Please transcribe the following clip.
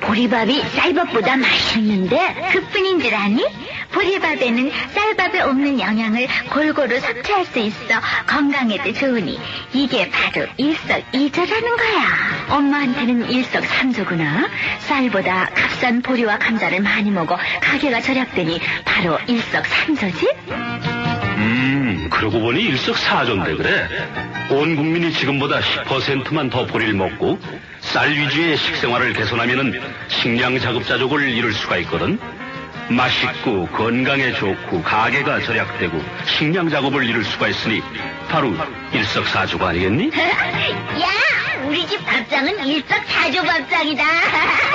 보리밥이 쌀밥보다 맛있는데 그뿐인 줄 아니? 보리밥에는 쌀밥에 없는 영양을 골고루 섭취할 수 있어 건강에도 좋으니 이게 바로 일석이조라는 거야. 엄마한테는 일석삼조구나. 쌀보다 값싼 보리와 감자를 많이 먹어 가게가 절약되니 바로 일석삼조지? 음, 그러고 보니 일석사조인데 그래. 온 국민이 지금보다 10%만 더 보리를 먹고 쌀 위주의 식생활을 개선하면은 식량 자급자족을 이룰 수가 있거든. 맛있고 건강에 좋고 가게가 절약되고 식량 작업을 이룰 수가 있으니 바로 일석사조가 아니겠니? 야, 우리 집 밥상은 일석사조 밥상이다.